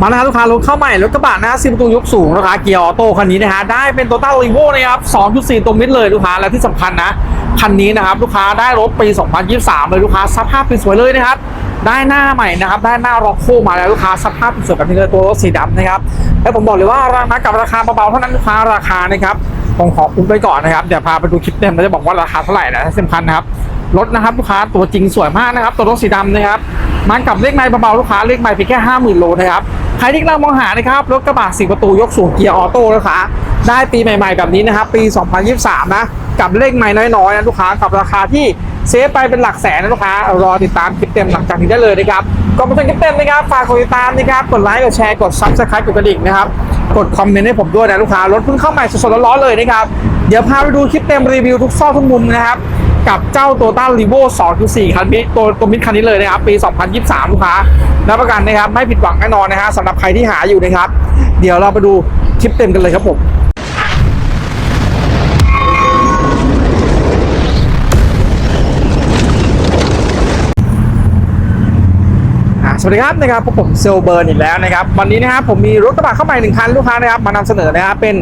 มานะครับลูกค้ารถเข้าใหม่รถกระบะนะฮะซีประตูยกสูงนะคะเกียร์ออโต้คันนี้นะฮะได้เป็นโตต้ารีโวนะครับ2.4ตัวมิดเลยลูกค้าและที่สำคัญนะคันนี้นะครับลูกค้าได้รถปี 2023 เลยลูกค้าสภาพเป็นสวยเลยนะครับได้หน้าใหม่นะครับได้หน้าร็อกโคมาแล้วลูกค้าสภาพเป็นสวยแบบนี้เลยตัวรถสีดำนะครับและผมบอกเลยว่าราคากับราคาเบาๆเท่านั้นลูกค้าราคานะครับผมขออุ้มไปก่อนนะครับเดี๋ยวพาไปดูคลิปเต็มแล้วจะบอกว่าราคาเท่าไหร่นะที่สำคัญนะครับรถนะครับลูกค้าตัวจริงสวยมากนะครับตัวรถสีดำนะครับมันกับเลขไม้เบาๆลูกค้าเลขไม้เพียงแค่ห้าหมื่นโลนะครับ ใครที่กำลังมองหานะครับรถกระบะสี่ประตูยกสูงเกียร์ออโต้นะคะได้ปีใหม่ๆแบบนี้นะครับปี 2023 นะกับเลขใหม่น้อยๆนะลูกค้ากับราคาที่เซฟไปเป็นหลักแสนนะลูกค้ารอติดตามคลิปเต็มหลังจากนี้ได้เลยนะครับก่อนไปชมคลิปเต็มนะครับฝากกดติดตามนะครับกดไลค์กดแชร์กดซับสไครต์กดกระดิ่งนะครับกดคอมเมนต์ให้ผมด้วยนะลูกค้ารถเพิ่งเข้าใหม่สดๆร้อนๆเลยนะครับเดี๋ยวพาไปดูคลิปเต็มรีวิวทุกซอกทุกมุมนะครับ กับเจ้าตัวต้ารีโว2.4คันนี้ตัวตัวมิดคันนี้เลยนะครับ ปี 2023 ลูกค้ารับประกันนะครับ ไม่ผิดหวังแน่นอนนะฮะสำหรับใครที่หาอยู่นะครับ เดี๋ยวเราไปดูคลิปเต็มกันเลยครับผมสวัสดีครับนะครับพบผมเซลเบิร์นอีกแล้วนะครับ วันนี้นะครับผมมีรถกระบะเข้ามาหนึ่งคันลูกค้านะครับมานำเสนอนะครับเป็น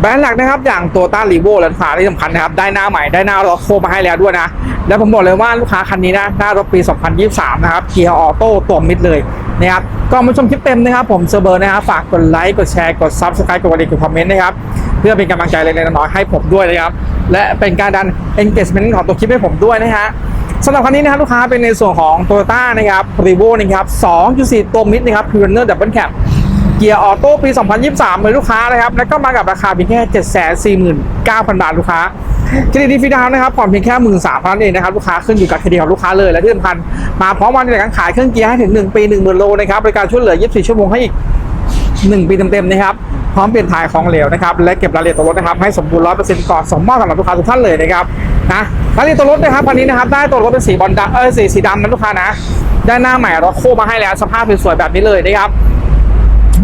แบรนด์หลักนะครับอย่างโตต้ารีโวและลูกค้าที่สำคัญนะครับได้หน้าใหม่ได้หน้ารถโคมาให้แล้วด้วยนะ แล้วผมบอกเลยว่าลูกค้าคันนี้นะหน้ารถปี 2023 นะครับเกียร์ออโต้ตัวมิดเลยนะครับก็มาชมคลิปเต็มนะครับ ผมเซลเบิร์นนะครับฝากกดไลค์กดแชร์กดซับสไครต์กดกระดิ่งกดคอมเมนต์นะครับเพื่อเป็นกำลังใจเล็กๆน้อยๆให้ผมด้วยนะครับและเป็นการดัน engagement ของตัวคลิปให้ผมด้วยนะฮะสำหรับคันนี้นะครับลูกค้าเป็นในส่วนของ Toyota นะครับ r e v o นะครับ 2.4 ตัวมิดนะครับ p u r e n e r Double Cab เกียร์ออโต้ปี 2023เลยลูกค้านะครับ แล้วก็มากับราคาเพียงแค่ 749,000 บาทลูกค้าเครดิตดีฟรีดาวน์นะครับผ่อนเพียงแค่13,000เองนะครับลูกค้าขึ้นอยู่กับเครดิตของลูกค้าเลยและที่สำคัญมาพร้อมวันในการขายเครื่องเกียร์ให้ถึง 1 ปี 10,000โลนะครับบริการช่วยเหลือ 24 ชั่วโมงให้อีก 1 ปีเต็มๆนะครับพร้อมเปลี่ยนถ่ายของเหลวนะครับและเก็บรายละเอียดตัวรถนะครับให้สมบูรณ์ร้อยเปอร์เซ็นต์ก่อนส่งมอบสำหรับลูกค้าทุกท่านเลยนะครับนะรายละเอียดตัวรถนะครับคันนี้นะครับได้ตัวรถเป็นสีบอลดำเออสีสีดำนะลูกค้านะได้หน้าใหม่รถโค้มาให้แล้วสภาพสวยๆแบบนี้เลยนะครับ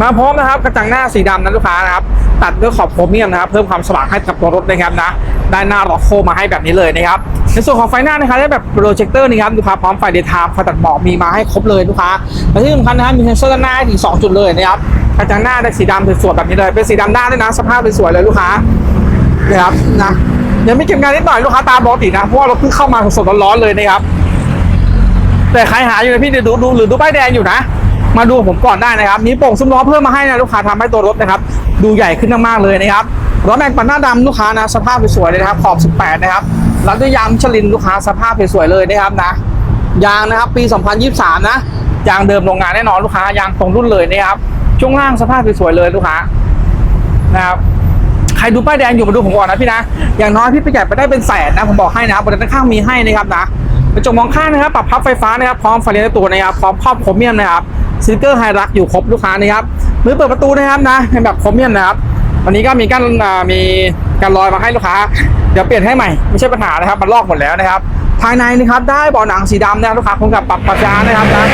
มาพร้อมนะครับกระจังหน้าสีดำนะลูกค้านะครับตัดด้วยขอบโครเมียมนะครับเพิ่มความสว่างให้กับตัวรถนะครับนะได้หน้าล็อกโคมาให้แบบนี้เลยนะครับในส่วนของไฟหน้านะครับได้แบบโปรเจคเตอร์นะครับลูกค้าพร้อมไฟเดย์ไทม์ไฟตัดหมอกมีมาให้ครบเลยลูกค้าและที่สำคัญนะครับมีเซนเซอร์ด้านหน้าถึง2จุดเลยนะครับกระจังหน้าได้สีดำสวยๆแบบนี้เลยเป็นสีดำด้านด้วยนะสภาพเป็นสวยเลยลูกค้านะครับนะยังไม่เก็บงานนิดหน่อยลูกค้าตามปกตินะเพราะว่าเรถเพิ่งเข้ามาสดๆร้อนๆเลยนะครับแต่ใครหาอยู่นะพี่เดี๋ยวดูดูหรือดูป้ายแดงอยู่นะ มาดูผมก่อนได้นะครับ มีโป่งซุ้มล้อเพิ่มมาให้นะลูกค้าทำให้ตัวรถนะครับ ดูใหญ่ขึ้นมากๆเลยนะครับล้อแม็กปันหน้าดำลูกค้านะสภาพสวยๆเลยนะครับ ขอบ 18 นะครับรัดด้วยยางมิชลินลูกค้าสภาพสวยๆเลยนะครับนะ ยางนะครับปี 2023 นะยางเดิมโรงงานแน่นอนลูกค้ายางตรงรุ่นเลยนะครับช่วงล่างสภาพสวยๆเลยลูกค้านะครับใครดูป้ายแดงอยู่มาดูผมก่อนนะพี่นะ อย่างน้อยพี่ประหยัดไปได้เป็นแสนนะผมบอกให้นะครับนด้านข้างมีให้นะครับนะกระจกมองข้างนะครับปรับพับไฟฟ้านะครับพร้อมไฟเลี้ยวตัวนะครับพร้อมครอบโครเมียมนะครับ สติกเกอร์ไฮรักอยู่ครบลูกค้านะครับมือเปิดประตูนะครับนะในแบบครเมียนะครับวันนี้ก็มีการอ่ามีการลอยมาให้ลูกค้า เดี๋ยวเปลี่ยนให้ใหม่ไม่ใช่ปัญหานะครับ มันลอกหมดแล้วนะครับ ภายในนะครับ ได้เบาะหนังสีดำนะครับลูกค้าพร้อมกับปรับประจานนะครับนะ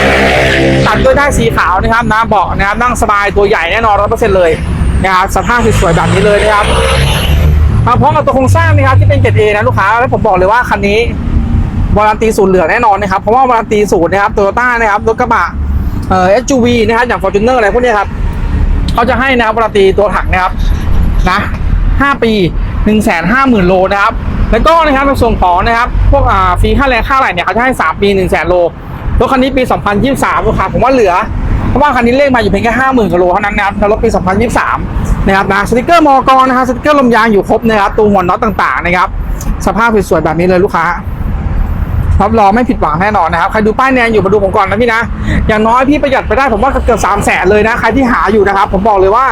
ตัดด้วยได้สีขาวนะครับนะเบาะนะครับนั่งสบายตัวใหญ่แน่นอนร้อยเปอร์เซ็นต์เลยนะครับสภาพสวยๆแบบนี้เลยนะครับมาพร้อมกับตัวโครงสร้างนะครับที่เป็นเกรดเอนะลูกค้าแล้วผมบอกเลยว่าคันนี้วารันตีศูนย์เหลือแน่นอนนะครับเพราะว่าวารันตีศูนย์นะครับโตโยต้านะครับรถกระบะ เอ่อ SUV นะครับอย่าง Fortuner อะไรพวกนี้ครับเขาจะให้นะครับวรันตีตัวถังนะครับนะ5ปี1 5 0 0 0 0โลนะครับ แล้วก็นะครับในส่วนของนะครับพวกอ่าฟรีค่าแรงค่าอะไรเนี่ยเขาจะให้3ปี1 0 0 0 0 0โลรถคันนี้ปี2023ลูกค้าผมว่าเหลือเพราะว่าคันนี้เลขมาอยู่เพียงแค่ห้าหมื่นกิโลเท่านั้นนะครับแล้วรถปี2023นะครับนะสติกเกอร์มอกรนะครับสติกเกอร์ลมยางอยู่ครบนะครับตัวหัวน็อตต่างๆนะครับสภาพสวยๆแบบนี้เลยลูกค้า รับรองไม่ผิดหวังแน่นอนนะครับ ใครดูป้ายแดงอยู่มาดูผมก่อนนะพี่นะ อย่างน้อยพี่ประหยัดไปได้ผมว่าเกือบสามแสนเลยนะ ใครที่หาอยู่นะครับ ผมบอกเลยว่า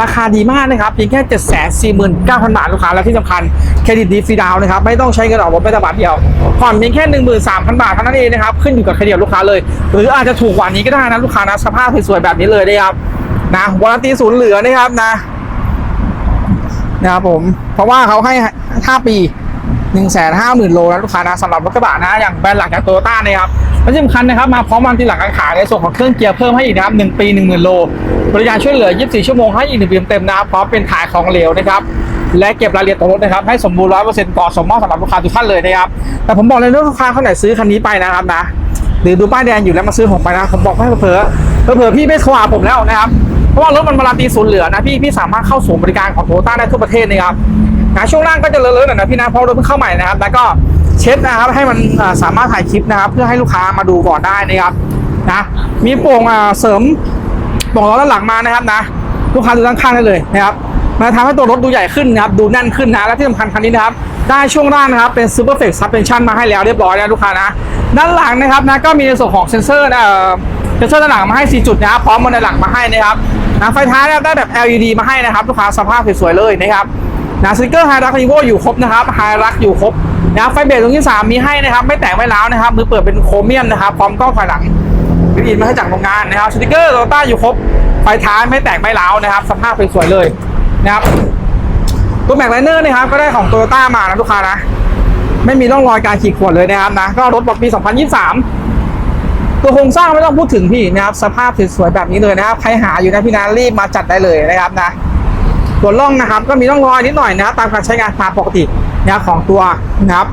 ราคาดีมากนะครับเพียงแค่เจ็ดแสนสี่หมื่นเก้าพันบาทลูกค้าและที่สำคัญเครดิตดีฟรีดาวน์นะครับ ไม่ต้องใช้เงินออกรถไม่แต่บาทเดียวผ่อนเพียงแค่หนึ่งหมื่นสามพันบาทเท่านั้นเองนะครับ ขึ้นอยู่กับเครดิตลูกค้าเลย หรืออาจจะถูกกว่านี้ก็ได้นะลูกค้านะสภาพสวยๆแบบนี้เลยนะครับนะวารันตีศูนย์เหลือนะครับนะนะครับผมเพราะว่าเขาให้ 5 ปี 1 5 0 0 0 0โลนะลูกค้านะสำหรับรถกระบะนะอย่างแบรนด์หลักอย่างโตโยต้านะครับและที่สำคัญนะครับมาพร้อมวันที่หลังการขายในส่วนของเครื่องเกียร์เพิ่มให้อีกนะครับ1ปี10,000โลบริการช่วยเหลือ 24 ชั่วโมงให้อีก1ปีเต็มนะครับพร้อมเป็นขายของเหลวนะครับและเก็บรายละเอียดตัวรถนะครับให้สมบูรณ์100%ก่อนสมมอบสำหรับลูกค้าทุกท่านเลยนะครับแต่ผมบอกเลยลูกค้าคนไหนซื้อคันนี้ไปนะครับนะหรือดูป้ายแดงอยู่แล้วมาซื้อผมไปนะผมบอกให้เผลอเผลอพี่ไม่โทรหาผมแล้วนะครับเพราะว่ารถมันมาราตีศูนย์เหลือนะพี่พี่สามารถเข้าศูนย์บริการของโตโยต้าได้ทั่วประเทศนะครับนะ ช่วงล่างก็จะเลอะๆหน่อยนะพี่นะเพราะรถเพิ่งเข้าใหม่นะครับ แล้วก็เช็ดนะครับให้มันสามารถถ่ายคลิปนะครับ เพื่อให้ลูกค้ามาดูก่อนได้นะครับนะมีโป่งเสริมบอกล้อด้านหลังมานะครับนะ ลูกค้าดูด้านข้างได้เลยนะครับมาทำให้ตัวรถดูใหญ่ขึ้นนะครับดูแน่นขึ้นนะและที่สำคัญคันนี้นะครับได้ช่วงล่างนะครับเป็น Super Flex Suspension มาให้แล้วเรียบร้อยนะลูกค้านะด้านหลังนะครับนะก็มีในส่วนของเซ็นเซอร์นะเอ่อเซ็นเซอร์ด้านหลังมาให้4จุดนะครับพร้อมมาในหลังมาให้นะครับนะไฟท้ายนะครับได้แบบ LED มาให้นะครับ ลูกค้าสภาพสวยๆเลยนะครับ นะสติกเกอร์ไฮรักรีโวอยู่ครบนะครับไฮรักอยู่ครบนะไฟเบรกตรงที่3มีให้นะครับ ไม่แตกไม่ร้าวนะครับมือเปิดเป็นโครเมียมนะครับพร้อมกล้องถอยหลังวิดีมาให้จากโรงงานนะครับสติกเกอร์โตโยต้าอยู่ครบไฟท้ายไม่แตกไม่ร้าวนะครับ สภาพสวยๆเลยนะครับตัวแม็กไลเนอร์นะครับก็ได้ของโตโยต้ามานะลูกค้านะ ไม่มีร่องรอยการขีดข่วนเลยนะครับนะก็รถปี 2023 ตัวโครงสร้างไม่ต้องพูดถึงพี่นะครับ สภาพสวยๆแบบนี้เลยนะครับใครหาอยู่นะพี่นะรีบมาจัดได้เลยนะครับนะ ตัวร่องนะครับ ก็มีร่องรอยนิดหน่อยนะครับ ตามการใช้งานตามปกตินะครับของตัวนะครับ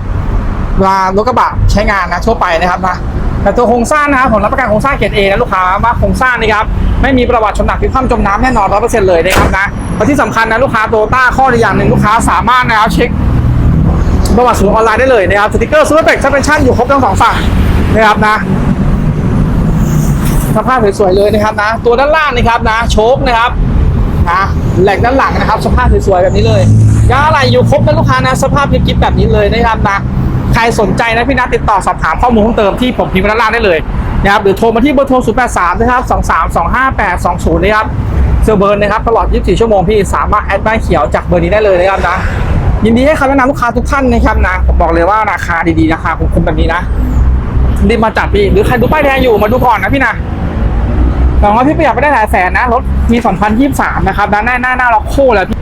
เวลารถกระบะใช้งานนะทั่วไปนะครับนะแต่ตัวโครงสร้างนะครับผมรับประกันโครงสร้างเกรดเอนะลูกค้าว่าโครงสร้างนี่ครับไม่มีประวัติชนหนักพิความจมน้ำแน่นอนร้อยเปอร์เซ็นต์เลยนะครับนะและที่สำคัญนะลูกค้าโตต้าข้อดีอย่างหนึ่งลูกค้าสามารถนะครับเช็คประวัติศูนย์ออนไลน์ได้เลยนะครับสติกเกอร์ซูเปอร์เฟกซ์ซับเพนชั่นอยู่ครบทั้งสองฝั่งนะครับนะสภาพสวยๆเลยนะครับนะ ตัวด้านล่างนะครับนะโชคนะครับนะ แหลกด้านหลังนะครับ สภาพสวยๆแบบนี้เลยยางอะไรอยู่ครบนะลูกค้านะสภาพยิบๆแบบนี้เลยนะครับนะใครสนใจนะพี่นัทติดต่อสอบถามข้อมูลเพิ่มเติมที่ผมพิมพ์ด้านล่างได้เลยนะครับหรือโทรมาที่เบอร์โทร 0 8 3 นะครับ 23 258 20 นะครับเซอร์เบอร์นะครับตลอด 24 ชั่วโมงพี่สามารถแอดบ้านเขียวจากเบอร์นี้ได้เลยนะครับนะยินดีให้คำแนะนำลูกค้าทุกท่านนะครับนะผมบอกเลยว่าราคาดีๆราคาคุ้มๆแบบนี้นะรีบมาจัดพี่หรือใครดูป้ายแดงอยู่มาดูก่อนนะพี่นะหวังว่าพี่ประหยัดไปได้หลายแสนนะรถ มี2023 นะครับด้านหน้าหน้าหน้าล็อกโค้แล้วพี่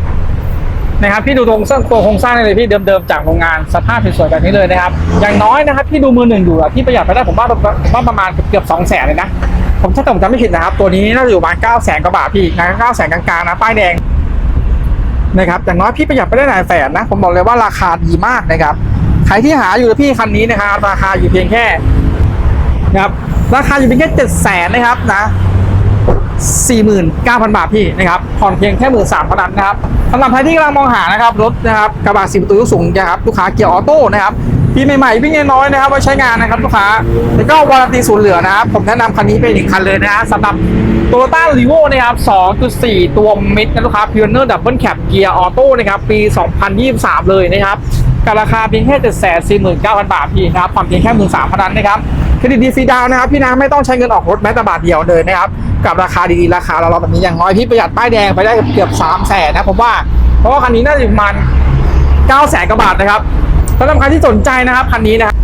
นะครับพี่ดูตรงเส้นตัวโครงสร้างเลยพี่เดิมๆจากโรงงานสภาพสวยๆแบบนี้เลยนะครับ อย่างน้อยนะครับพี่ดูมือหนึ่งอยู่อะพี่ประหยัดไปได้ผมว่าผมว่าประมาณเกือบ2แสนเลยนะผมถ้าผมจำไม่ผิดนะครับ ตัวนี้น่าจะอยู่ประมาณ9แสนกว่าบาทพี่นะ9แสนกลางๆนะป้ายแดงนะครับอย่างน้อยพี่ประหยัดไปได้หลายแสนนะ ผมบอกเลยว่าราคาดีมากนะครับใครที่หาอยู่พี่คันนี้นะครับราคาอยู่เพียงแค่นะครับราคาอยู่เพียงแค่เจ็ดแสนนะครับนะ สี่หมื่นเก้าพันบาทพี่นะครับผ่อนเพียงแค่หมื่นสามเท่านั้นนะครับสำหรับใครที่กำลังมองหานะครับรถนะครับกระบะสี่ประตูยกสูงนะครับลูกค้าเกียร์ออโต้นะครับพี่ใหม่ๆพี่น้อยๆนะครับไว้ใช้งานนะครับลูกค้าแล้วก็วารันตีศูนย์เหลือนะครับผมแนะนำคันนี้เป็นอีกคันเลยนะฮะสำหรับโตโยต้ารีโวนะครับ 2.4 ตัวมิดนะลูกค้าพิวเนอร์ดับเบิลแคปเกียร์ออโต้นะครับปี 2023 เลยนะครับกับราคาเพียงแค่749,000 บาทพี่นะครับผ่อนเพียงแค่ 13,000 นั้นนะครับ เครดิตดีฟรีดาวนะครับพี่นะไม่ต้องใช้เงินออกรถแม้แต่บาทเดียวเลยนะครับกับราคาดีๆราคาเราเราแบบนี้อย่างน้อยพี่ประหยัดป้ายแดงไปได้เกือบ3แสนนะผมว่าเพราะว่าคันนี้น่าจะประมาณ9แสนกว่าบาทนะครับสำหรับใครที่สนใจนะครับคันนี้นะครับ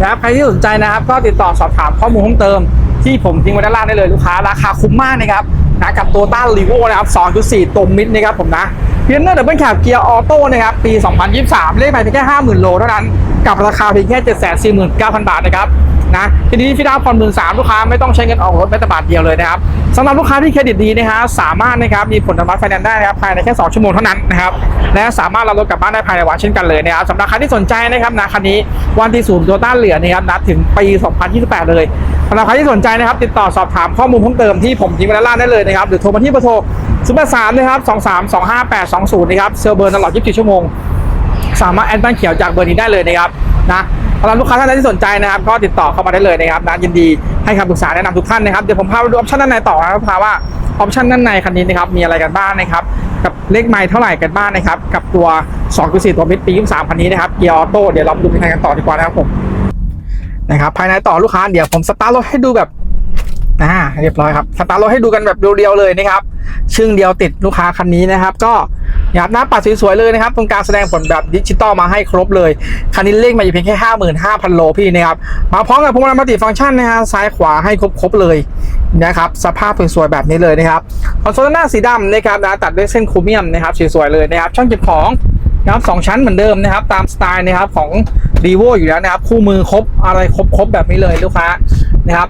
นะครับใครที่สนใจนะครับก็ติดต่อสอบถามข้อมูลเพิ่มเติม ที่ผมทิ้งไว้ด้านล่างได้เลยลูกค้าราคาคุ้มมากนะครับนะกับตัวต้ารีโวนะครับ 2.4ตัวมิดนะครับผมนะเพียงเนอร์ดับเบิลแคปเกียร์ออโต้นะครับ ปี 2023 เลขหมายเพียงแค่ 50,000 โลเท่านั้น กับราคาเพียงแค่ 749,000 บาทนะครับ นะทีนี้พี่ดาวผ่อนหมื่นสามลูกค้าไม่ต้องใช้เงินออกรถแม้แต่บาทเดียวเลยนะครับสำหรับลูกค้าที่เครดิตดีนะครับสามารถนะครับมีผลอนุมัติไฟแนนซ์ได้นะครับภายในแค่2ชั่วโมงเท่านั้นนะครับและสามารถรับรถกลับบ้านได้ภายในวันเช่นกันเลยนะครับสำหรับใครที่สนใจนะครับนะคันนี้วันที่ศูนย์โตต้าเหลือนะครับนัดถึงปี 2028 เลยสำหรับใครที่สนใจนะครับ ติดต่อสอบถามข้อมูลเพิ่มเติมที่ผมทิ้งไว้ด้านล่างได้เลยนะครับหรือโทรมาที่เบอร์โทร0 8 3นะครับ23 258 20นะครับเซลเบอร์ตลอด 24 ชั่วโมง สามารถแอดบ้านเขียวจากเบอร์นี้ได้เลยนะครับนะ สำหรับลูกค้าท่านใดที่สนใจนะครับก็ติดต่อเข้ามาได้เลยนะครับนะยินดีให้คำปรึกษาแนะนำทุกท่านนะครับเดี๋ยวผมพาไปดูออปชั่นด้านในต่อนะครับพาว่าออปชั่นด้านในคันนี้นะครับมีอะไรกันบ้างนะครับกับเลขไมล์เท่าไหร่กันบ้างนะครับกับตัว2.4ตัวมิดปี23คันนี้นะครับเกียร์ออโต้เดี๋ยวเรามาดูภายในกันต่อดีกว่านะครับผมนะครับภายในต่อลูกค้าเดี๋ยวผมสตาร์ทรถให้ดูแบบอ่าเรียบร้อยครับสตาร์ทรถให้ดูกันแบบเรียวๆเลยนะครับชึ่งเดียวติดลูกค้าคันนี้นะครับ ก็ นะครับหน้าปัดสวยๆเลยนะครับตรงกลางแสดงผลแบบดิจิตอลมาให้ครบเลยคันนี้เลขมาอยู่เพียงแค่ 55,000 โลพี่นะครับมาพร้อมกับพวงมาลัยมัลติฟังก์ชันนะฮะซ้ายขวาให้ครบๆเลยนะครับสภาพสวยๆแบบนี้เลยนะครับคอนโซลหน้าสีดำนะครับนะตัดด้วยเส้นโครเมียมนะครับสวยๆเลยนะครับช่องเก็บของนะครับสองชั้นเหมือนเดิมนะครับ ตามสไตล์นะครับของรีโวอยู่แล้วนะครับ คู่มือครบอะไรครบๆแบบนี้เลยลูกค้านะครับ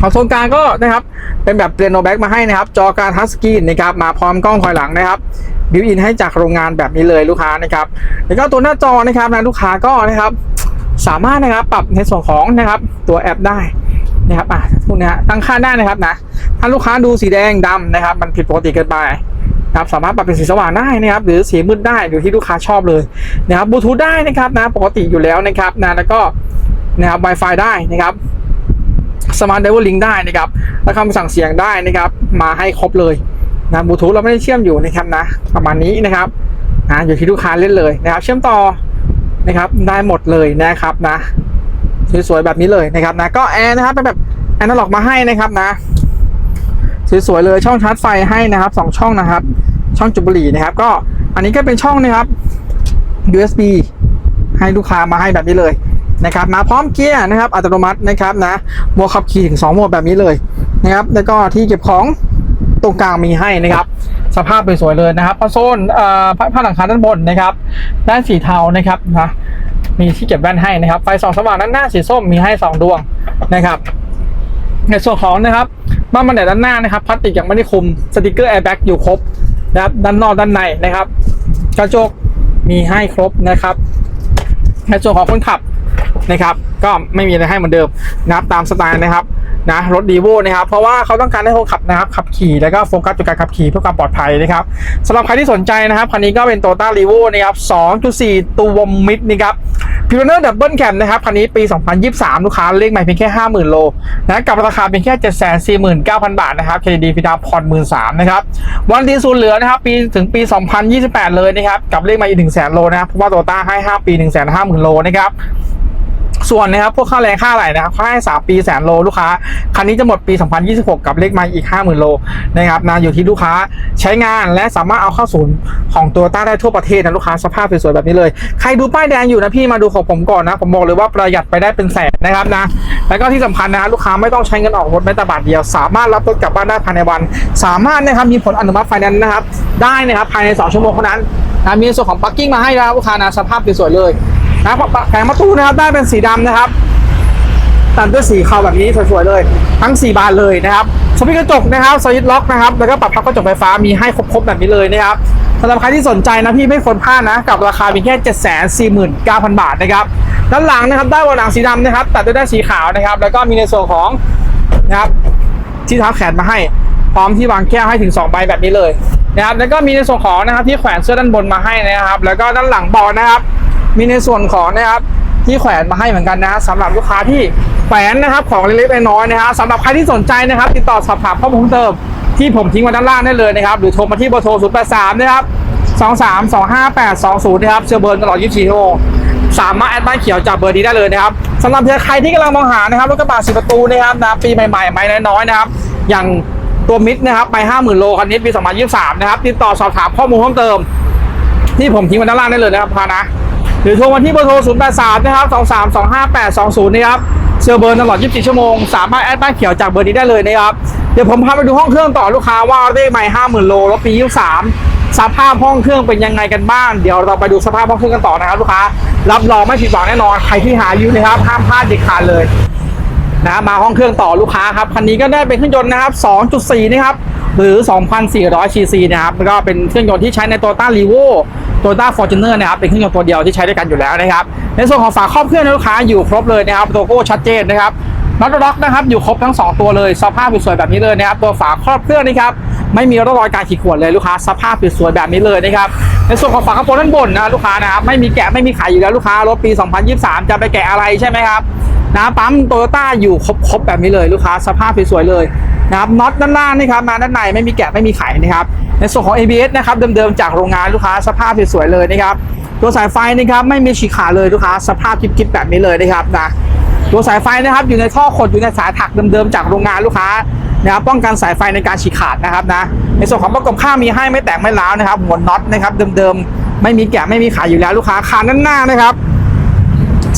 ของโซนกลางก็นะครับเป็นแบบเรโนแบ็กมาให้นะครับ จอการทัชสกรีนนะครับมาพร้อมกล้องถอยหลังนะครับบิวอินให้จากโรงงานแบบนี้เลยลูกค้านะครับแล้วก็ตัวหน้าจอนะครับนะลูกค้าก็นะครับ สามารถนะครับปรับในส่วนของนะครับตัวแอปได้นะครับอะพวกเนี้ยตั้งค่าได้นะครับนะถ้าลูกค้าดูสีแดงดำนะครับ มันผิดปกติเกินไปนะครับสามารถปรับเป็นสีสว่างได้นะครับ หรือสีมืดได้อยู่ที่ลูกค้าชอบเลยนะครับบลูทูธได้นะครับนะปกติอยู่แล้วนะครับนะแล้วก็นะครับ Wi-Fi ได้นะครับ สมาร์ทเดเวลลิงได้นะครับและคำสั่งเสียงได้นะครับ มาให้ครบเลยนะบลูทูธเราไม่ได้เชื่อมอยู่นะครับนะ ประมาณนี้นะครับนะอยู่ที่ลูกค้าเล่นเลยนะครับ เชื่อมต่อนะครับได้หมดเลยนะครับนะสวยๆแบบนี้เลยนะครับนะก็แอร์นะครับเป็นแบบแอนาล็อกมาให้นะครับนะสวยๆเลยช่องชาร์จไฟให้นะครับสองช่องนะครับ ช่องจุดบุหรี่นะครับ ก็อันนี้ก็เป็นช่องนะครับ USB ให้ลูกค้ามาให้แบบนี้เลย นะครับมาพร้อมเกียร์นะครับอัตโนมัตินะครับนะโหมดขับขี่ถึง2โหมดแบบนี้เลยนะครับแล้วก็ที่เก็บของตรงกลางมีให้นะครับสภาพเป็นสวยเลยนะครับพอโซ่ผ้าหลังคาด้านบนนะครับ ด้านสีเทานะครับนะมีที่เก็บแว่นให้นะครับ ไฟส่องสว่างด้านหน้าสีส้มมีให้ 2 ดวงนะครับ ในส่วนของนะครับบ้านบันไดด้านหน้านะครับพลาสติกยังไม่ได้คุมสติกเกอร์แอร์แบ็กอยู่ครบนะครับด้านนอกด้านในนะครับ กระจกมีให้ครบนะครับในส่วนของคนขับ นะครับ ก็ไม่มีอะไรให้เหมือนเดิมนะครับตามสไตล์นะครับนะรถดีโวนะครับเพราะว่าเขาต้องการให้คนขับนะครับขับขี่แล้วก็โฟกัสกับการขับขี่เพื่อความปลอดภัยนะครับสำหรับใครที่สนใจนะครับคันนี้ก็เป็นโตต้ารีโวนะครับ 2.4 ตัวมิดนะครับพิวเนอร์ดับเบิลแคมนะครับคันนี้ปี 2023 ลูกค้าเลขใหม่เพียงแค่ 50,000 โลนะกับราคาเพียงแค่ 749,000 บาทนะครับเครดิตพิดาผ่อน13,000นะครับวันดีศูนย์เหลือนะครับปีถึงปี 2028 เลยนะครับกับเลขใหม่อีก1 0 0 0 0 0 โลนะครับเพราะว่าโตต้าให้ 5 ปี 150,000 โลนะครับ ส่วนนะครับพวกค่าแรงค่าอะไรนะครับเขาให้3ปีแสนโลลูกค้า คันนี้จะหมดปี 2026 กับเลขมาอีก 50,000 โลนะครับนะอยู่ที่ลูกค้าใช้งานและสามารถเอาเข้าศูนย์ของตัวต้าได้ทั่วประเทศนะลูกค้าสภาพสวยๆแบบนี้เลย ใครดูป้ายแดงอยู่นะพี่มาดูของผมก่อนนะ ผมบอกเลยว่าประหยัดไปได้เป็นแสนนะครับนะแล้วก็ที่สำคัญนะลูกค้าไม่ต้องใช้เงินออกรถแม้แต่บาทเดียว สามารถรับรถกลับบ้านได้ภายในวัน สามารถนะครับมีผลอนุมัติไฟแนนซ์นะครับได้นะครับภายใน 2 ชั่วโมงเท่านั้นนะมีส่วนของปักกิ้งมาให้แล้วลูกค้านะสภาพสวยๆเลย นะแผงประตูนะครับได้เป็นสีดำนะครับ ตัดด้วยสีขาวแบบนี้สวยๆเลย ทั้ง 4 บานเลยนะครับสวิตช์กระจกนะครับสวิตช์ล็อกนะครับแล้วก็ปรับพับกระจกไฟฟ้ามีให้ครบๆแบบนี้เลยนะครับสำหรับใครที่สนใจนะพี่ไม่ควรพลาดนะ กับราคาเพียงแค่ 749,000 บาทนะครับด้านหลังนะครับได้านบหลังสีดำนะครับ ตัดด้วยด้านสีขาวนะครับ แล้วก็มีในส่วนของนะครับที่ท้าแขนมาให้ พร้อมที่วางแก้วให้ถึง 2 ใบแบบนี้เลยนะครับแล้วก็มีในส่วนของนะครับที่แขวนเสื้อด้านบนมาให้นะครับ แล้วก็ด้านหลังเบาะนะครับ มีในส่วนของนะครับที่แขวนมาให้เหมือนกันนะสำหรับลูกค้าที่แขวนนะครับของเล็กๆน้อยๆนะครับสำหรับใครที่สนใจนะครับ ติดต่อสอบถามข้อมูลเพิ่มเติมที่ผมทิ้งไว้ด้านล่างได้เลยนะครับหรือโทรมาที่เบอร์โทร 0 8 3 นะครับ 23 25 8 20นะครับเชื่อเบอร์ตลอด 24 ชั่วโมงสามารถแอดบ้านเขียวจากเบอร์นี้ได้เลยนะครับสำหรับเพื่อใครที่กำลังมองหานะครับรถกระบะสีประตูนะครับนะปีใหม่ๆไม่น้อยๆนะครับ อย่างตัวมิดนะครับไป50,000 โลคันนี้ปี 2023 นะครับ ติดต่อสอบถามข้อมูลเพิ่มเติม ที่ผมทิ้งไว้ด้านล่างได้เลยนะครับพานะ หรือโทรมาที่เบอร์โทร 0 8 3 นะครับ 2 3 2 5 8 2 0นะครับ เซอร์เบอร์ตลอด 24 ชั่วโมง สามารถแอดบ้านเขียวจากเบอร์นี้ได้เลยนะครับ เดี๋ยวผมพาไปดูห้องเครื่องต่อลูกค้าว่าเลขใหม่ 50,000 โลแล้วปี 23 สภาพห้องเครื่องเป็นยังไงกันบ้าง เดี๋ยวเราไปดูสภาพห้องเครื่องกันต่อนะครับลูกค้า รับรองไม่ผิดหวังแน่นอน ใครที่หาอยู่นะครับ ห้ามพลาดเด็ดขาดเลยนะมาห้องเครื่องต่อลูกค้าครับคันนี้ก็ได้เป็นเครื่องยนต์นะครับ 2.4 นะครับหรือ 2,400 cc นะครับแล้วก็เป็นเครื่องยนต์ที่ใช้ใน Toyota r e v o Toyota Fortuner นะครับเป็นเครื่องยนต์ตัวเดียวที่ใช้ด้วยกันอยู่แล้วนะครับ ในส่วนของฝาครอบเครื่องนลูกค้าอยู่ครบเลยนะครับโลโก้ชัดเจนนะครับน็อตล็อกนะครับอยู่ครบทั้ง 2 ตัวเลยสภาพสวยๆแบบนี้เลยนะครับตัวฝาครอบเครื่องนะครับไม่มีร่องรอยการขีดข่วนเลยลูกค้าสภาพสวยๆแบบนี้เลยนะครับในส่วนของฝากระโปรงด้านบนนะลูกค้านะครับไม่มีแกะไม่มีขายอยู่แล้วลูกค้ารถปี 2023 จะไปแกะอะไรใช่ไหมครับนะปั๊มโตโยต้าอยู่ครบๆแบบนี้เลยลูกค้าสภาพสวยๆเลย นะครับน็อตด้านล่างนี่ครับมาด้านในไม่มีแกะไม่มีไขนะครับ ในส่วนของ ABS นะครับเดิมๆจากโรงงานลูกค้าสภาพสวยๆเลยนะครับตัวสายไฟนะครับไม่มีฉีกขาดเลยลูกค้าสภาพกิ๊บๆแบบนี้เลยนะครับนะตัวสายไฟนะครับอยู่ในท่อขดอยู่ในสายถักเดิมๆจากโรงงานลูกค้านะครับป้องกันสายไฟในการฉีกขาดนะครับนะในส่วนของประกบข้างมีให้ไม่แตกไม่ร้าวนะครับหัวน็อตนะครับเดิมๆไม่มีแกะไม่มีขายอยู่แล้วลูกค้าคานด้านหน้านะครับ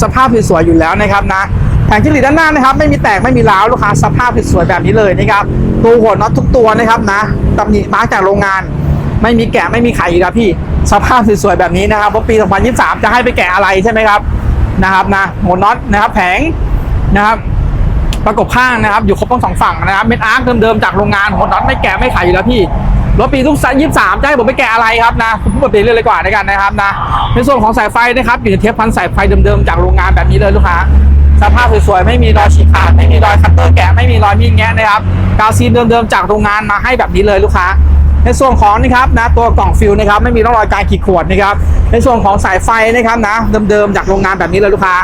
สภาพสวยๆอยู่แล้วนะครับนะ แผงจิ้งหรีดด้านหน้านะครับ ไม่มีแตกไม่มีร้าวลูกค้าสภาพสวยแบบนี้เลยนะครับตัวหัวน็อตทุกตัวนะครับนะตำหนิมาจากโรงงาน ไม่มีแกะไม่มีไขายอยู่แล้วพี่สภาพสวยๆแบบนี้นะครับเพราะปี 2023 จะให้ไปแกะอะไรใช่ไหมครับนะครับนะหัวน็อตนะครับแผงนะครับประกบข้างนะครับอยู่ครบทั้งสองฝั่งนะครับเม็ดอาร์คเดิมๆจากโรงงานหัวน็อตไม่แกะไม่ไขายอยู่แล้วพี่รถปีทุกยี่สามจะให้ผมไปแกะอะไรครับนะผมพูดแบบนี้เลยกว่าในกันนะครับนะในส่วนของสายไฟนะครับอยู่ในเทปพันสายไฟเดิมๆจากโรงงานแบบนี้เลยลูกค้า สภาพสวยๆไม่มีรอยฉีกขาดไม่มีรอยคัตเตอร์แกะไม่มีรอยมีดแงะนะครับกาวซีนเดิมๆจากโรงงานมาให้แบบนี้เลยลูกค้า ในส่วนของนะครับนะตัวกล่องฟิลนะครับไม่มีร่องรอยการขีดข่วนนะครับในส่วนของสายไฟนะครับนะเดิมๆจากโรงงานแบบนี้เลยลูกค้า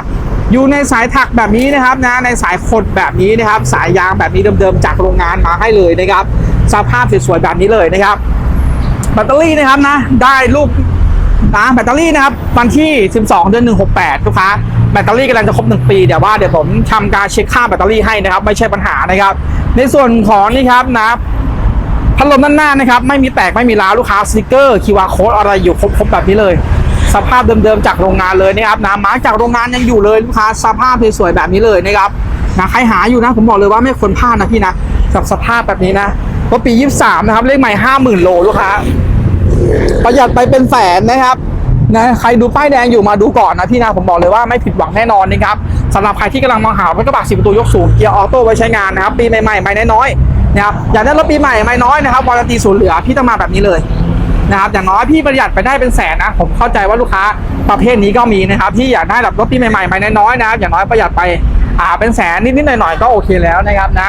อยู่ในสายถักแบบนี้นะครับนะในสายขดแบบนี้นะครับ สายยางแบบนี้เดิมๆจากโรงงานมาให้เลยนะครับ สภาพสวยๆแบบนี้เลยนะครับแบตเตอรี่นะครับนะได้ลูก นะแบตเตอรี่นะครับวันที่ 12 เดือน 168 ลูกค้าแบตเตอรี่กำลังจะครบ 1 ปีเดี๋ยวว่าเดี๋ยวผมทำการเช็คค่าแบตเตอรี่ให้นะครับ ไม่ใช่ปัญหานะครับ ในส่วนของนี่ครับนะพัดลมด้านหน้านะครับ ไม่มีแตกไม่มีร้าวลูกค้าสติกเกอร์คิวอาร์โค้ดอะไรอยู่ครบๆแบบนี้เลย สภาพเดิมๆจากโรงงานเลยนะครับนะมาจากโรงงานยังอยู่เลยลูกค้าสภาพสวยๆแบบนี้เลยนะครับนะใครหาอยู่นะ ผมบอกเลยว่าไม่ควรพลาดนะพี่นะกับสภาพแบบนี้นะรถปี 23 นะครับเลขใหม่ 50,000 โลลูกค้า ประหยัดไปเป็นแสนนะครับนะใครดูป้ายแดงอยู่มาดูก่อนนะพี่นะผมบอกเลยว่าไม่ผิดหวังแน่นอนนะครับสำหรับใครที่กำลังมองหารถกระบะสิบประตูยกสูงเกียร์ออโต้ไว้ใช้งานนะครับปีใหม่ๆไม่น้อยๆนะครับอยากได้รถปีใหม่ไม่น้อยนะครับวารันตีศูนย์เหลือพี่ต้องมาแบบนี้เลยนะครับอย่างน้อยพี่ประหยัดไปได้เป็นแสนนะผมเข้าใจว่าลูกค้าประเภทนี้ก็มีนะครับที่อยากได้แบบรถปีใหม่ๆไม่น้อยๆนะครับอย่างน้อยประหยัดไปอ่าเป็นแสนนิดๆหน่อยๆก็โอเคแล้วนะครับนะ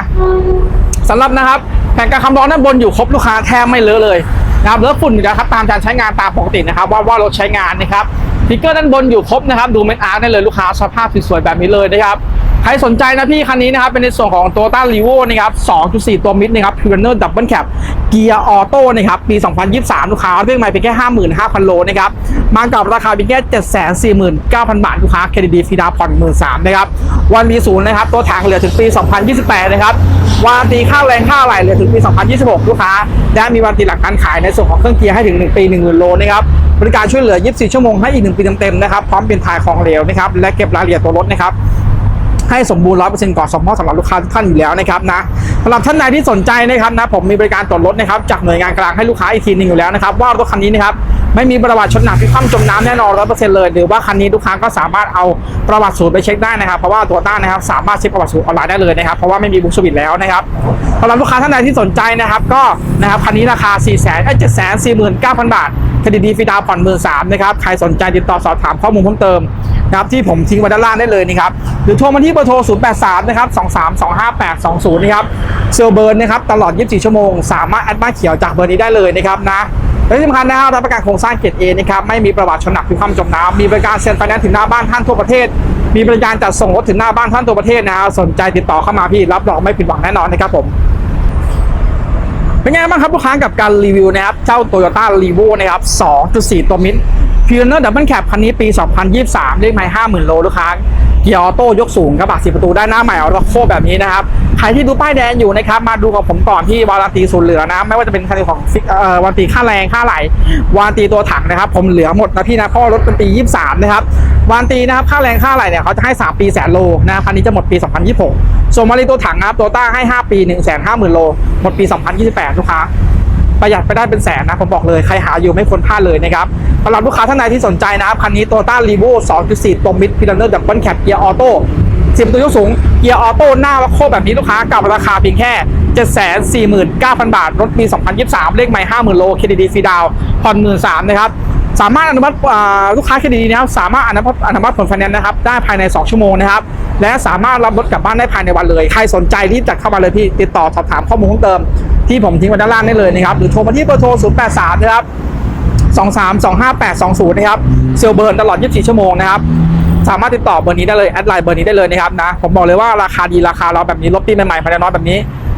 สำหรับนะครับแผ่นการคำร้อนด้านบนอยู่ครบลูกค้าแทบไม่เลอะเลย นะครับเลอะฝุ่นนะครับตามการใช้งานตามปกตินะครับ ว่าว่ารถใช้งานนะครับสติ๊กเกอร์ด้านบนอยู่ครบนะครับ ดูเม็ดอาร์ตได้เลยลูกค้าสภาพสวยๆแบบนี้เลยนะครับ ใครสนใจนะพี่คันนี้นะครับ เป็นในส่วนของ t o ต้ารีโวนะครับ 2.4 ตัวมิดนะครับพิวเนอร์ดับเบิลแคปเกียร์ออโต้นะครับ ปี 2023 ลูกค้าเรื่องใหม่เพียงแค่ 55,000 โลนะครับ มากับราคาเพียงแค่ 749,000 บาท ลูกค้าเครดิตดีฟรีดาวผ่อน13,000นะครับ วันมีศูนย์นะครับ ตัวถังเหลือถึงปี 2028 นะครับ วันตีค่าแรงค่าอะไหลเหลือถึงปี 2026 ลูกค้า และมีวันตีหลักการขายในส่วนของเครื่องเกียร์ให้ถึง 1 ปี 1 0,000 โลนะครับบริการช่วยเหลือ 24 ชั่วโมงให้อีก 1 ปีเต็มๆนะครับ พร้อมเป็นทายของเหลวนะครับ และเก็บรายละเอียดตัวรถนะครับ ให้สมบูรณ์ร้อยเปอร์เซ็นต์ก่อนสมมติสำหรับลูกค้าทุกท่านอยู่แล้วนะครับนะสำหรับท่านใดที่สนใจนะครับนะผมมีบริการตรวจรถนะครับจากหน่วยงานกลางให้ลูกค้าอีกทีหนึงอยู่แล้วนะครับว่ารถคันนี้นะครับไม่มีประวัติชนหนักที่คว่ำจมน้ำแน่นอนร้อยเปอร์เซ็นต์เลย หรือว่าคันนี้ลูกค้าก็สามารถเอาประวัติศูนย์ไปเช็คได้นะครับ เพราะว่าตัวต้านนะครับสามารถเช็คประวัติศูนย์ออนไลน์ได้เลยนะครับ เพราะว่าไม่มีบุ๊กสวิตแล้วนะครับสำหรับลูกค้าท่านใดที่สนใจนะครับ ก็นะครับคันนี้ราคา 4 0 0 0 0 0 7 4 9 0 0 0 บาทเครดิตดีฟรีดาวผ่อนหมื่นสามนะครับ ใครสนใจติดต่อสอบถามข้อมูลเพิ่มเติม นะครับที่ผมทิ้งไว้ด้านล่างได้เลยนะครับหรือโทรมาที่เบอร์โทร 083 นะครับ 2325820 นะครับเซลเบิร์นนะครับตลอด 24 ชั่วโมง สามารถแอดบ้านเขียวจากเบอร์นี้ได้เลยนะครับนะและที่สำคัญนะครับรับประกันโครงสร้างเกรดเอนะครับไม่มีประวัติชนหนักพิความจมน้ำมีบริการเซ็นไฟแนนซ์ถึงหน้าบ้านท่านทั่วประเทศ มีบริการจัดส่งรถถึงหน้าบ้านท่านทั่วประเทศนะครับสนใจติดต่อเข้ามาพี่รับรองไม่ผิดหวังแน่นอนนะครับผมเป็นไงบ้างครับลูกค้ากับการรีวิวนะครับเจ้า Toyota r e v o นะครับ 2.4 ตัวมิน พิวเนอร์ดับเบิลแคปคันนี้ปี 2023 เลขไมล์50,000 โลลูกค้า เกียร์ออโต้ยกสูงกระบะสีประตูด้านหน้าใหม่ออโต้โคแบบนี้นะครับ ใครที่ดูป้ายแดงอยู่นะครับ มาดูกับผมก่อนที่วารันตีศูนเหลือนะ ไม่ว่าจะเป็นคันของเอ่อวารันตีค่าแรงค่าไหลวารันตีตัวถังนะครับ ผมเหลือหมดนะพี่นะเพราะว่ารถเป็นปี 23 นะครับวารันตีนะครับค่าแรงค่าไหลเนี่ยเขาจะให้ 3 ปีแสนโลนะครับคันนี้จะหมดปี 2026ส่วนวารันตีตัวถังนะครับตัวต้าให้ 5 ปี 1 5 0 0 0 0โลหมดปี 2028 ลูกค้า ประหยัดไปได้เป็นแสนนะผมบอกเลยใครหาอยู่ไม่ควรพลาดเลยนะครับสำหรับลูกค้าท่านใดที่สนใจนะครับคันนี้โตต้ารีโว2.4ตัวมิดพิลเนอร์ดับเบิลแคปเกียร์ออโต้สิบตัวยกสูงเกียร์ออโต้หน้าวัคโคแบบนี้ลูกค้ากับราคาเพียงแค่749,000 บาท รถมี 2023 เลขใหม่ 50,000 โล เครดิตดีฟรีดาวผ่อน13,000นะครับ สามารถอนุมัติลูกค้าเครดิตดีนะครับสามารถอนุมัติอนุมัติผลไฟแนนซ์นะครับได้ภายใน 2 ชั่วโมงนะครับและสามารถรับรถกลับบ้านได้ภายในวันเลย ใครสนใจรีบจัดเข้ามาเลยพี่ ติดต่อสอบถามข้อมูลเพิ่มเติม ที่ผมทิ้งไว้ด้านล่างได้เลยนะครับหรือโทรมาที่เบอร์โทร 083 นะครับ 2325820 นะครับเซลเบิร์นตลอด 24 ชั่วโมงนะครับสามารถติดต่อเบอร์นี้ได้เลยแอดไลน์เบอร์นี้ได้เลยนะครับนะผมบอกเลยว่าราคาดีราคาเราแบบนี้รถปีใหม่ๆภายในน้อยแบบนี้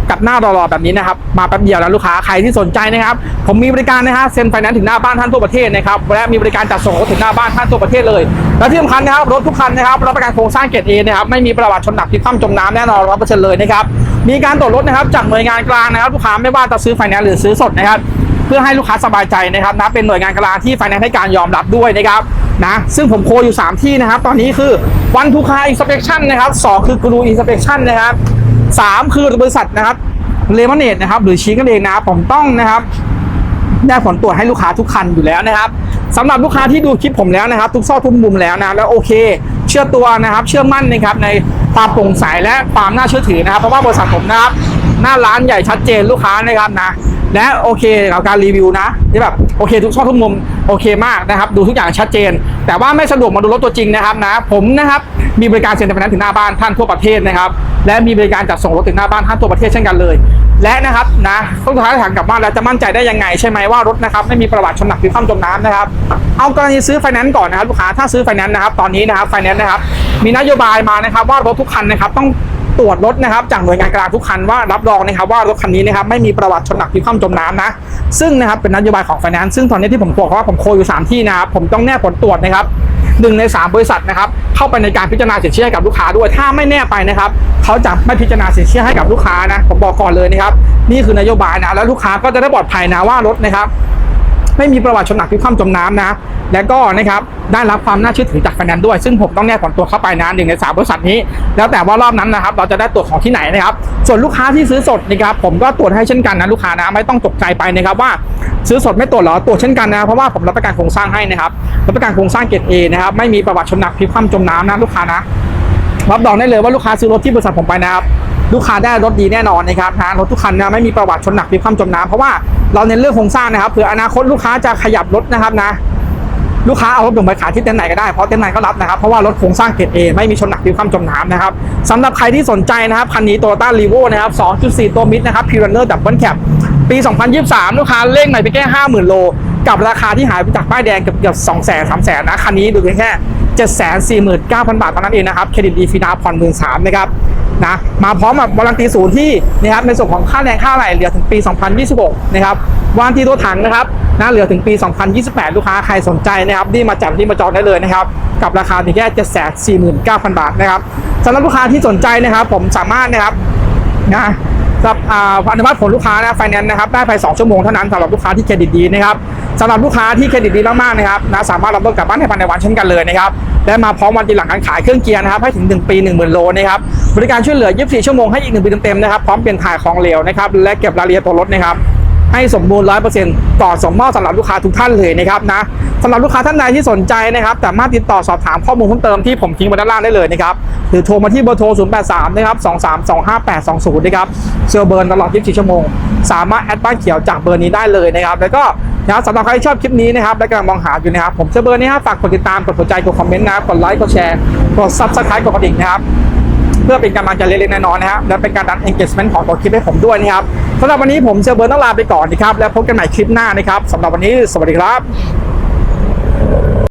กับหน้ารอๆแบบนี้นะครับ มาแป๊บเดียวแล้วลูกค้าใครที่สนใจนะครับ ผมมีบริการนะฮะเซ็นไฟแนนซ์ถึงหน้าบ้านท่านทั่วประเทศนะครับและมีบริการจัดส่งรถถึงหน้าบ้านท่านทั่วประเทศเลย และที่สำคัญนะครับรถทุกคันนะครับรับประกันโครงสร้างเกรดเอนะครับไม่มีประวัติชนหนักที่คว่ำจมน้ำแน่นอนร้อยเปอร์เซ็นต์เลยนะครับมีการตรวจรถนะครับจากหน่วยงานกลางนะครับลูกค้าไม่ว่าจะซื้อไฟแนนซ์หรือซื้อสดนะครับเพื่อให้ลูกค้าสบายใจนะครับนะเป็นหน่วยงานกลางที่ไฟแนนซ์ให้การยอมรับด้วยนะครับนะซึ่งผมโคอยู่ 3 ที่นะครับ ตอนนี้คือวันทูคาอินสเปคชั่นนะครับสองคือกรูอินสเปคชั่นนะครับ สามคือบริษัทนะครับเลมอนเนตนะครับหรือชี้กันเองนะผมต้องนะครับได้ผลตรวจให้ลูกค้าทุกคันอยู่แล้วนะครับสำหรับลูกค้าที่ดูคลิปผมแล้วนะครับ ทุกซอกทุกมุมแล้วนะแล้วโอเค เชื่อตัวนะครับ เชื่อมั่นนะครับในความโปร่งใสและความน่าเชื่อถือนะครับเพราะว่าบริษัทผมนะครับหน้าร้านใหญ่ชัดเจนลูกค้านะครับนะ และโอเคกับการรีวิวนะที่แบบโอเคทุกช่องทุกมุมโอเคมากนะครับ ดูทุกอย่างชัดเจน แต่ว่าไม่สะดวกมาดูรถตัวจริงนะครับนะผมนะครับมีบริการเซ็นไฟแนนซ์ถึงหน้าบ้านท่านทั่วประเทศนะครับและมีบริการจัดส่งรถถึงหน้าบ้านท่านทั่วประเทศเช่นกันเลย และนะครับนะต้องท้ายถามกลับบ้านแล้วจะมั่นใจได้ยังไงใช่ไหมว่ารถนะครับไม่มีประวัติชนหนักหรือข้ามจมน้ำนะครับเอากรณีซื้อไฟแนนซ์ก่อนนะครับลูกค้าถ้าซื้อไฟแนนซ์นะครับตอนนี้นะครับไฟแนนซ์นะครับมีนโยบายมานะครับว่ารถทุกคันนะครับต้อง ตรวจรถนะครับจากหน่วยงานกลางทุกคันว่ารับรองนะครับว่ารถคันนี้นะครับไม่มีประวัติชนหนักพิคว่ำจมน้ำนะซึ่งนะครับเป็นนโยบายของไฟแนนซ์ซึ่งตอนนี้ที่ผมบอกว่าผมโคอยู่3ที่นะครับผมต้องแนบผลตรวจนะครับหนึ่งใน 3 บริษัทนะครับเข้าไปในการพิจารณาสินเชื่อให้กับลูกค้าด้วย ถ้าไม่แน่ไปนะครับเขาจะไม่พิจารณาสินเชื่อให้กับลูกค้านะผมบอกก่อนเลยนะครับนี่คือนโยบายนะแล้วลูกค้าก็จะได้ปลอดภัยนะว่ารถนะครับ ไม่มีประวัติชนหนักพลิคว่ำจมน้ำนะ และก็นะครับได้รับความน่าเชื่อถือจากไฟแนนด้วย ซึ่งผมต้องแนบผลตัวเข้าไปนะหนึ่งในสามบริษัทนี้ แล้วแต่ว่ารอบนั้นนะครับ เราจะได้ตรวจของที่ไหนนะครับ ส่วนลูกค้าที่ซื้อสดนะครับผมก็ตรวจให้เช่นกันนะลูกค้านะไม่ต้องตกใจไปนะครับว่าซื้อสดไม่ตรวจหรอตรวจเช่นกันนะเพราะว่าผมรับประกันโครงสร้างให้นะครับรับประกันโครงสร้างเกรดเอนะครับไม่มีประวัติชนหนักพลิคว่ำจมน้ำนะลูกค้านะรับรองได้เลยว่าลูกค้าซื้อรถที่บริษัทผมไปนะครับ ลูกค้าได้รถดีแน่นอนนะครับนะรถทุกคันนะไม่มีประวัติชนหนักพลิกคว่ำจมน้ำเพราะว่าเราเน้นเรื่องโครงสร้างนะครับเผื่ออนาคตลูกค้าจะขยับรถนะครับนะลูกค้าเอารถผมไปขายที่เต็นท์ไหนก็ได้เพราะเต็นท์ไหนก็รับนะครับเพราะว่ารถโครงสร้างเกรดเอไม่มีชนหนักพลิกคว่ำจมน้ำนะครับสำหรับใครที่สนใจนะครับคันนี้โตโยต้ารีโวนะครับ 2.4 ตัวมิดนะครับพีรันเนอร์ดับเบิลแคปปี 2023 ลูกค้าเร่งใหม่ไปแค่ 50,000 โล กับราคาที่หายไปจากป้ายแดงเกือบเกือบ2 0 0 0 0 0 3 0 0 0 0นะคันนี้ดูเพียงแค่ 749,000 บาทเท่านั้นเองนะครับเครดิตดีฟรีดาผ่อนหมื่นสามนะครับ นะมาพร้อมกับวารันตีศูนย์ที่นะครับในส่วนของค่าแรงค่าไหลเหลือถึงปี 2026 นะครับวารันตีตัวถังนะครับนะเหลือถึงปี 2028 ลูกค้าใครสนใจนะครับรีบมาจับรีบมาจองได้เลยนะครับ กับราคาเพียงแค่749,000 บาทนะครับสำหรับลูกค้าที่สนใจนะครับ ผมสามารถนะครับนะ กับอ่าอนุมัติผลลูกค้านะไฟแนนซ์นะครับได้ภาย2ชั่วโมงเท่านั้นสำหรับลูกค้าที่เครดิตดีนะครับสำหรับลูกค้าที่เครดิตดีมากๆนะครับนะสามารถรับรถกลับบ้านในภายในวันเช่นกันเลยนะครับและมาพร้อมวันตีหลังการขายเครื่องเกียร์นะครับให้ถึง 1 ปี 10,000 โลนะครับบริการช่วยเหลือ 24 ชั่วโมงให้อีก 1 ปีเต็มๆนะครับพร้อมเปลี่ยนถ่ายของเหลวนะครับและเก็บรายละเอียดตัวรถนะครับ ให้สมบูรณ์100%ก่อนส่งมอบสำหรับลูกค้าทุกท่านเลยนะครับนะสำหรับลูกค้าท่านใดที่สนใจนะครับสามารถติดต่อสอบถามข้อมูลเพิ่มเติมที่ผมทิ้งไว้ด้านล่างได้เลยนะครับหรือโทรมาที่เบอร์โทร 083 นะครับ 2325820 นะครับเซอร์เบิร์นตลอด 24 ชั่วโมง สามารถแอดบ้านเขียวจากเบอร์นี้ได้เลยนะครับ แล้วก็นะสำหรับใครที่ชอบคลิปนี้นะครับ และกำลังมองหาอยู่นะครับ ผมเซอร์เบอร์นี้ครับฝากกดติดตาม กดหัวใจ กดคอมเมนต์นะครับ กดไลค์ กดแชร์ กดซับสไครต์กดกระดิ่งนะครับ เพื่อเป็นกำลังใจเล็กๆน้อยๆนะครับและเป็นการดัน engagement ของตัวคลิปให้ผมด้วยนะครับสำหรับวันนี้ผมเชอร์เบิร์นต้องลาไปก่อนนะครับแล้วพบกันใหม่คลิปหน้านะครับสำหรับวันนี้สวัสดีครับ